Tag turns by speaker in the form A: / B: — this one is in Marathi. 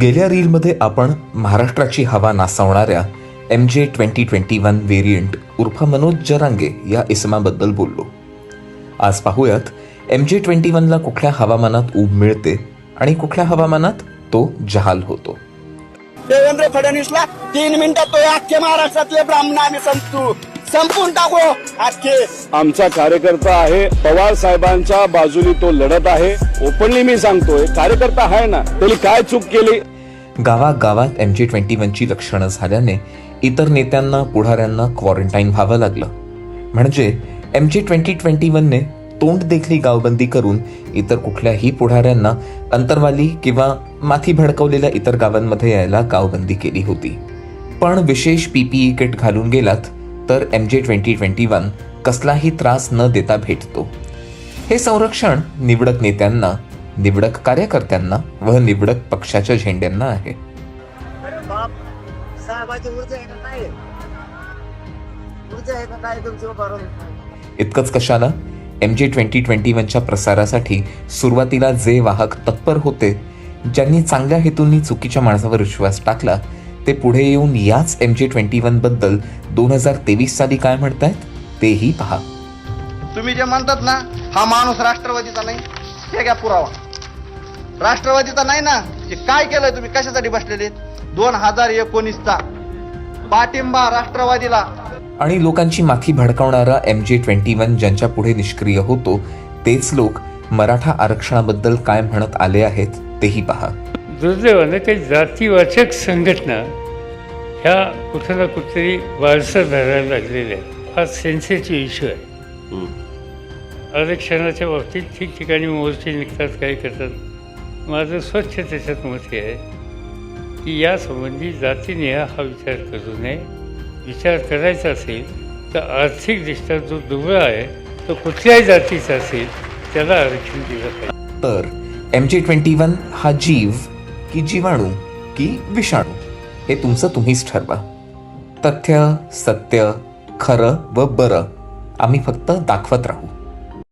A: गेल्या रीलमध्ये आपण महाराष्ट्राची हवा नासावणाऱ्या M J twenty twenty one variant उर्फ मनोज जरांगे या इसमाबद्दल बोललो. आज पाहूयात एम जे ट्वेंटी वनला कुठल्या हवामानात ऊब मिळते आणि कुठल्या हवामानात तो जहाल होतो?
B: देवेंद्र फडणवीसला तीन मिनिटात तो अख्खे महाराष्ट्रातले ब्राह्मण आम्ही संतू संपून टाकू. अख्खे.
C: आमचा कार्यकर्ता आहे. पवार साहेबांच्या बाजूनी तो लढत आहे. ओपनली मी सांगतोय कार्यकर्ता आहे ना त्यांनी काय चूक केली?
A: गावागावात एम जे ट्वेंटी वनची लक्षणं झाल्याने इतर नेत्यांना पुढाऱ्यांना क्वारंटाईन व्हावं लागलं. म्हणजे एम जे ट्वेंटी ट्वेंटी वनने तोंड देखली गावबंदी करून इतर कुठल्याही पुढाऱ्यांना अंतरवाली किंवा माथी भडकवलेल्या इतर गावांमध्ये यायला गावबंदी केली होती. पण विशेष पीपीई किट घालून गेलात तर M J twenty twenty one कसलाही त्रास न देता भेटतो. हे संरक्षण निवडक नेत्यांना निवडक कार्यकर्त्यांना व निवडक पक्षाच्या झेंड्यांना आहे. इतकंच कशाला? एम जे ट्वेंटी ट्वेंटी वनच्या प्रसारासाठी सुरुवातीला जे वाहक तत्पर होते ज्यांनी चांगल्या हेतूंनी चुकीच्या माणसावर विश्वास टाकला ते पुढे येऊन याच एम जे ट्वेंटी वनबद्दल दोन हजार तेवीस साली काय म्हणतायत तेही पहा.
D: तुम्ही जे म्हणतात ना हा माणूस राष्ट्रवादीचा नाही हे घ्या पुरावा. राष्ट्रवादीचा नाही ना हे काय केलंय तुम्ही? कशासाठी बसलेले? दोन हजार एकोणीसचा पाठिंबा राष्ट्रवादीला.
A: आणि लोकांची माथी भडकावणारा एम जे ट्वेंटी वन ज्यांच्या पुढे निष्क्रिय होतो तेच लोक मराठा आरक्षणाबद्दल काय म्हणत आले आहेत तेही पहा.
E: दुर्दैवानं काही जातीवाचक संघटना ह्या कुठं ना कुठेतरी वारसा धरायला लागलेल्या आहेत. हा सेन्सिटिव्ह इश्यू आहे. आरक्षणाच्या बाबतीत ठिकठिकाणी मोर्चे निघतात काही करतात. माझं स्वच्छ त्याच्यात मत हे आहे की यासंबंधी जातीने हा विचार करू नये. विचार करायचा असेल तर आर्थिकदृष्ट्या जो दुबळा आहे तो कुठल्याही जातीचा असेल त्याला आरक्षण दिलं पाहिजे.
A: तर एम जे ट्वेंटी वन हा जीव की जीवाणू की विषाणू हे तुमचं तुम्हीच ठरवा. तथ्य सत्य खरं व बरं आम्ही फक्त दाखवत राहू.